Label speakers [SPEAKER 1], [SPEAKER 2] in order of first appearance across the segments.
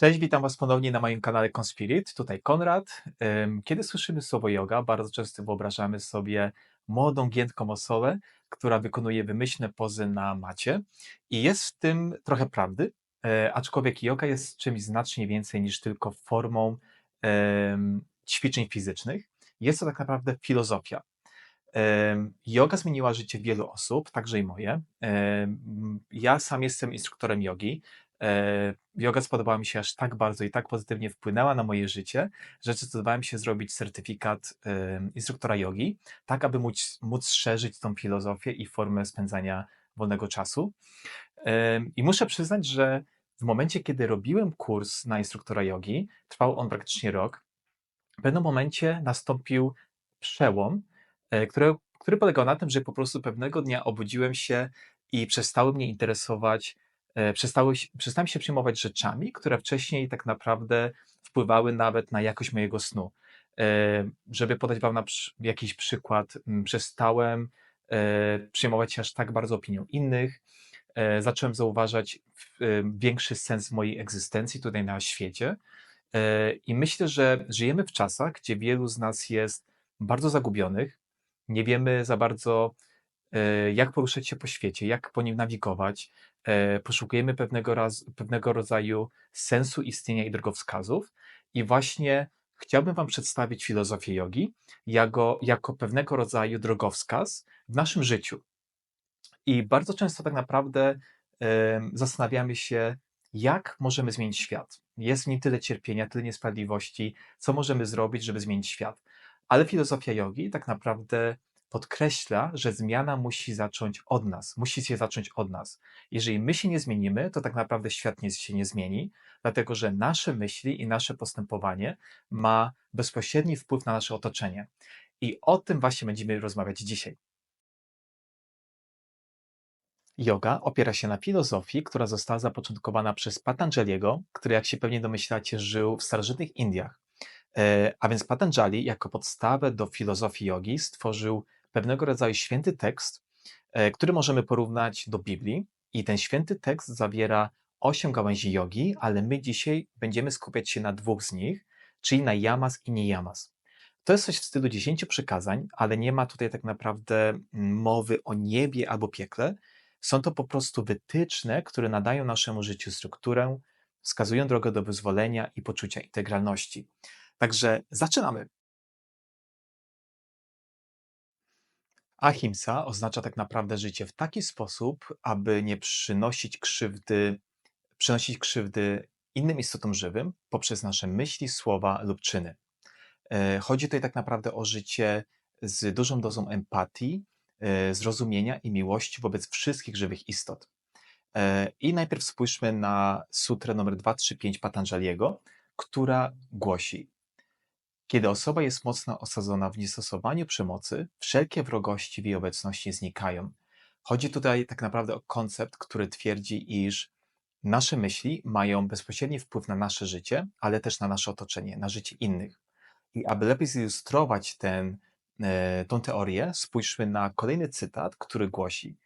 [SPEAKER 1] Cześć, witam Was ponownie na moim kanale Conspirit. Tutaj Konrad. Kiedy słyszymy słowo yoga, bardzo często wyobrażamy sobie młodą, giętką osobę, która wykonuje wymyślne pozy na macie. I jest w tym trochę prawdy, e, aczkolwiek yoga jest czymś znacznie więcej niż tylko formą ćwiczeń fizycznych. Jest to tak naprawdę filozofia. Yoga zmieniła życie wielu osób, także i moje. Ja sam jestem instruktorem jogi. E, Yoga spodobała mi się aż tak bardzo i tak pozytywnie wpłynęła na moje życie, że zdecydowałem się zrobić certyfikat instruktora jogi, tak aby móc, móc szerzyć tą filozofię i formę spędzania wolnego czasu. I muszę przyznać, że w momencie, kiedy robiłem kurs na instruktora jogi, trwał on praktycznie rok, w pewnym momencie nastąpił przełom, e, który, który polegał na tym, że po prostu pewnego dnia obudziłem się i przestały mnie interesować, przestały, się- przestałem się przejmować rzeczami, które wcześniej tak naprawdę wpływały nawet na jakość mojego snu. E, Żeby podać Wam jakiś przykład, przestałem e, przejmować się aż tak bardzo opinią innych, e, zacząłem zauważać e, większy sens mojej egzystencji tutaj na świecie. E, I myślę, że żyjemy w czasach, gdzie wielu z nas jest bardzo zagubionych, nie wiemy za bardzo, e, jak poruszać się po świecie, jak po nim nawigować. E, Poszukujemy pewnego, raz, pewnego rodzaju sensu istnienia i drogowskazów. I właśnie chciałbym Wam przedstawić filozofię jogi jako, jako pewnego rodzaju drogowskaz w naszym życiu. I bardzo często tak naprawdę zastanawiamy się, jak możemy zmienić świat. Jest w nim tyle cierpienia, tyle niesprawiedliwości, co możemy zrobić, żeby zmienić świat. Ale filozofia jogi tak naprawdę podkreśla, że zmiana musi zacząć od nas, musi się zacząć od nas. Jeżeli my się nie zmienimy, to tak naprawdę świat nie, się nie zmieni, dlatego że nasze myśli i nasze postępowanie ma bezpośredni wpływ na nasze otoczenie. I o tym właśnie będziemy rozmawiać dzisiaj. Yoga opiera się na filozofii, która została zapoczątkowana przez Patanjaliego, który, jak się pewnie domyślacie, żył w starożytnych Indiach. E, A więc Patanjali, jako podstawę do filozofii jogi, stworzył pewnego rodzaju święty tekst, e, który możemy porównać do Biblii. I ten święty tekst zawiera osiem gałęzi jogi, ale my dzisiaj będziemy skupiać się na dwóch z nich, czyli na yamas i niyamas. To jest coś w stylu dziesięciu przykazań, ale nie ma tutaj tak naprawdę mm, mowy o niebie albo piekle. Są to po prostu wytyczne, które nadają naszemu życiu strukturę, wskazują drogę do wyzwolenia i poczucia integralności. Także zaczynamy. Ahimsa oznacza tak naprawdę życie w taki sposób, aby nie przynosić krzywdy, przynosić krzywdy innym istotom żywym poprzez nasze myśli, słowa lub czyny. E, Chodzi tutaj tak naprawdę o życie z dużą dozą empatii, e, zrozumienia i miłości wobec wszystkich żywych istot. E, I najpierw spójrzmy na sutrę numer 235 Patanjaliego, która głosi: Kiedy osoba jest mocno osadzona w niestosowaniu przemocy, wszelkie wrogości w jej obecności znikają. Chodzi tutaj tak naprawdę o koncept, który twierdzi, iż nasze myśli mają bezpośredni wpływ na nasze życie, ale też na nasze otoczenie, na życie innych. I aby lepiej zilustrować ten, e, teorię, spójrzmy na kolejny cytat, który głosi: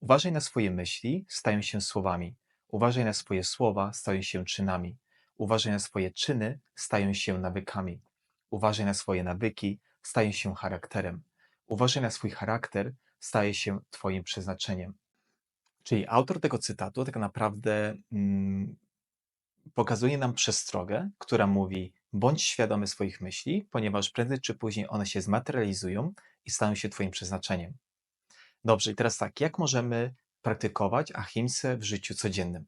[SPEAKER 1] Uważaj na swoje myśli, stają się słowami. Uważaj na swoje słowa, stają się czynami. Uważaj na swoje czyny, stają się nawykami. Uważaj na swoje nawyki, stają się charakterem. Uważaj na swój charakter, staje się Twoim przeznaczeniem. Czyli autor tego cytatu tak naprawdę mm, pokazuje nam przestrogę, która mówi: bądź świadomy swoich myśli, ponieważ prędzej czy później one się zmaterializują i staną się Twoim przeznaczeniem. Dobrze, i teraz tak, jak możemy praktykować ahimsę w życiu codziennym?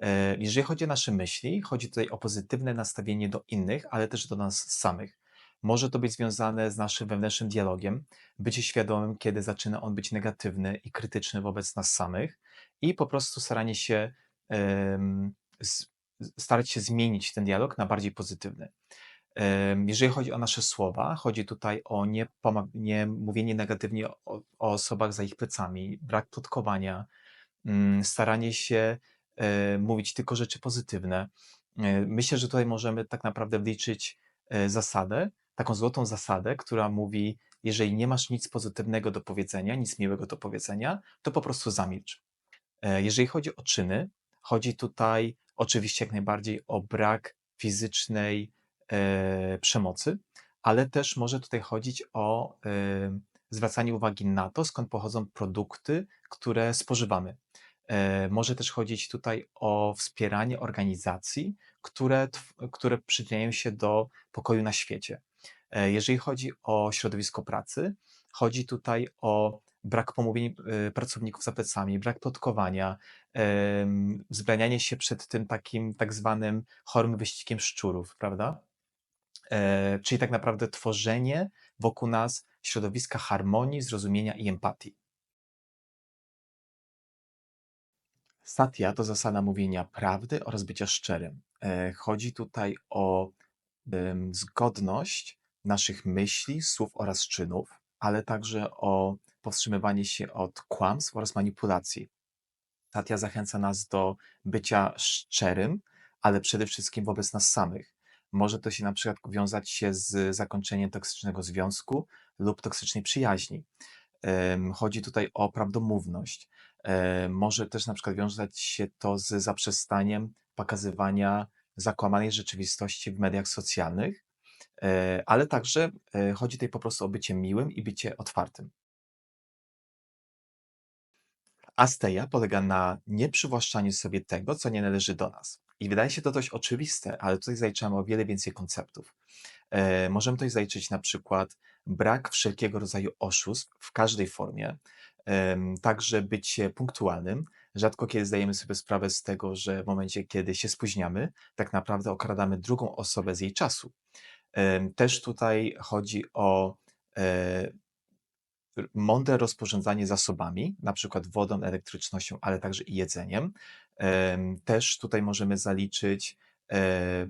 [SPEAKER 1] E, Jeżeli chodzi o nasze myśli, chodzi tutaj o pozytywne nastawienie do innych, ale też do nas samych. Może to być związane z naszym wewnętrznym dialogiem, bycie świadomym, kiedy zaczyna on być negatywny i krytyczny wobec nas samych, i po prostu staranie się, starać się zmienić ten dialog na bardziej pozytywny. Jeżeli chodzi o nasze słowa, chodzi tutaj o nie, nie mówienie negatywnie o, o osobach za ich plecami, brak plotkowania, mm, staranie się mówić tylko rzeczy pozytywne. E, Myślę, że tutaj możemy tak naprawdę wliczyć e, zasadę, taką złotą zasadę, która mówi: jeżeli nie masz nic pozytywnego do powiedzenia, nic miłego do powiedzenia, to po prostu zamilcz. E, Jeżeli chodzi o czyny, chodzi tutaj oczywiście jak najbardziej o brak fizycznej e, przemocy, ale też może tutaj chodzić o e, zwracanie uwagi na to, skąd pochodzą produkty, które spożywamy. E, może też chodzić tutaj o wspieranie organizacji, które, które przyczyniają się do pokoju na świecie. E, jeżeli chodzi o środowisko pracy, chodzi tutaj o brak pomówień e, pracowników za plecami, brak plotkowania, wzbranianie się przed tym takim tak zwanym chorym wyścigiem szczurów, prawda? Czyli tak naprawdę tworzenie wokół nas środowiska harmonii, zrozumienia i empatii. Satya to zasada mówienia prawdy oraz bycia szczerym. E, chodzi tutaj o zgodność naszych myśli, słów oraz czynów, ale także o powstrzymywanie się od kłamstw oraz manipulacji. Satya zachęca nas do bycia szczerym, ale przede wszystkim wobec nas samych. Może to się na przykład wiązać się z zakończeniem toksycznego związku lub toksycznej przyjaźni. Chodzi tutaj o prawdomówność. Może też na przykład wiązać się to z zaprzestaniem pokazywania zakłamanej rzeczywistości w mediach socjalnych, e, ale także e, chodzi tutaj po prostu o bycie miłym i bycie otwartym. Asteja polega na nieprzywłaszczaniu sobie tego, co nie należy do nas. I wydaje się to dość oczywiste, ale tutaj zaliczamy o wiele więcej konceptów. E, możemy tutaj zaliczyć na przykład brak wszelkiego rodzaju oszustw w każdej formie, także bycie punktualnym. Rzadko kiedy zdajemy sobie sprawę z tego, że w momencie, kiedy się spóźniamy, tak naprawdę okradamy drugą osobę z jej czasu. Też tutaj chodzi o e, mądre rozporządzanie zasobami, na przykład wodą, elektrycznością, ale także i jedzeniem. Też tutaj możemy zaliczyć e,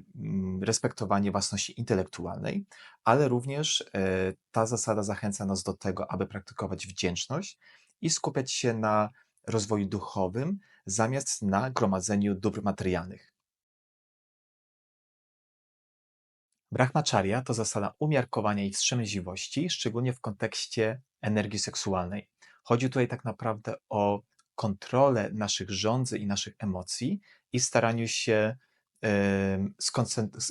[SPEAKER 1] respektowanie własności intelektualnej, ale również e, ta zasada zachęca nas do tego, aby praktykować wdzięczność i skupiać się na rozwoju duchowym zamiast na gromadzeniu dóbr materialnych. Brahmacharya to zasada umiarkowania i wstrzemięźliwości, szczególnie w kontekście energii seksualnej. Chodzi tutaj tak naprawdę o kontrolę naszych rządzy i naszych emocji i staraniu się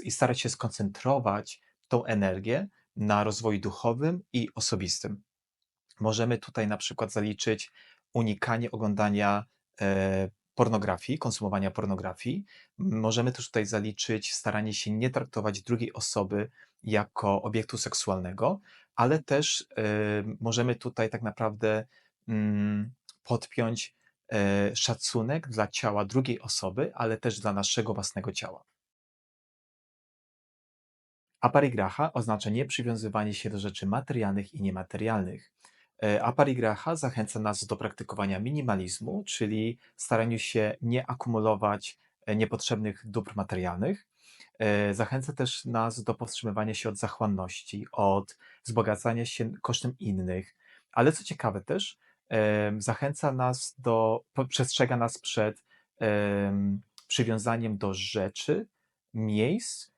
[SPEAKER 1] i starać się skoncentrować tą energię na rozwoju duchowym i osobistym. Możemy tutaj na przykład zaliczyć unikanie oglądania e, pornografii, konsumowania pornografii. Możemy też tutaj zaliczyć staranie się nie traktować drugiej osoby jako obiektu seksualnego, ale też y, możemy tutaj tak naprawdę mm, podpiąć e, szacunek dla ciała drugiej osoby, ale też dla naszego własnego ciała. Aparigraha oznacza nieprzywiązywanie się do rzeczy materialnych i niematerialnych. E, Aparigraha zachęca nas do praktykowania minimalizmu, czyli staraniu się nie akumulować e, niepotrzebnych dóbr materialnych. E, zachęca też nas do powstrzymywania się od zachłanności, od wzbogacania się kosztem innych, ale co ciekawe też, zachęca nas do, przestrzega nas przed przywiązaniem do rzeczy, miejsc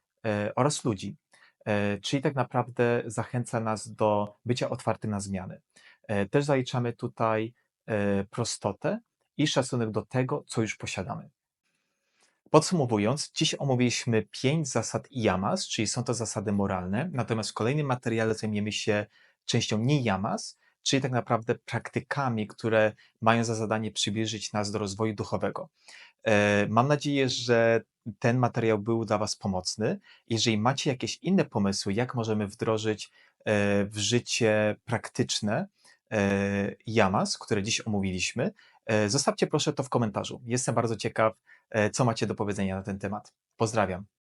[SPEAKER 1] oraz ludzi. Czyli tak naprawdę zachęca nas do bycia otwartym na zmiany. E, też zaliczamy tutaj e, prostotę i szacunek do tego, co już posiadamy. Podsumowując, dziś omówiliśmy pięć zasad yamas, czyli są to zasady moralne, natomiast w kolejnym materiale zajmiemy się częścią niyamas, czyli tak naprawdę praktykami, które mają za zadanie przybliżyć nas do rozwoju duchowego. E, mam nadzieję, że ten materiał był dla Was pomocny. Jeżeli macie jakieś inne pomysły, jak możemy wdrożyć w życie praktyczne Yamas, które dziś omówiliśmy. E, zostawcie proszę to w komentarzu. Jestem bardzo ciekaw, e, co macie do powiedzenia na ten temat. Pozdrawiam.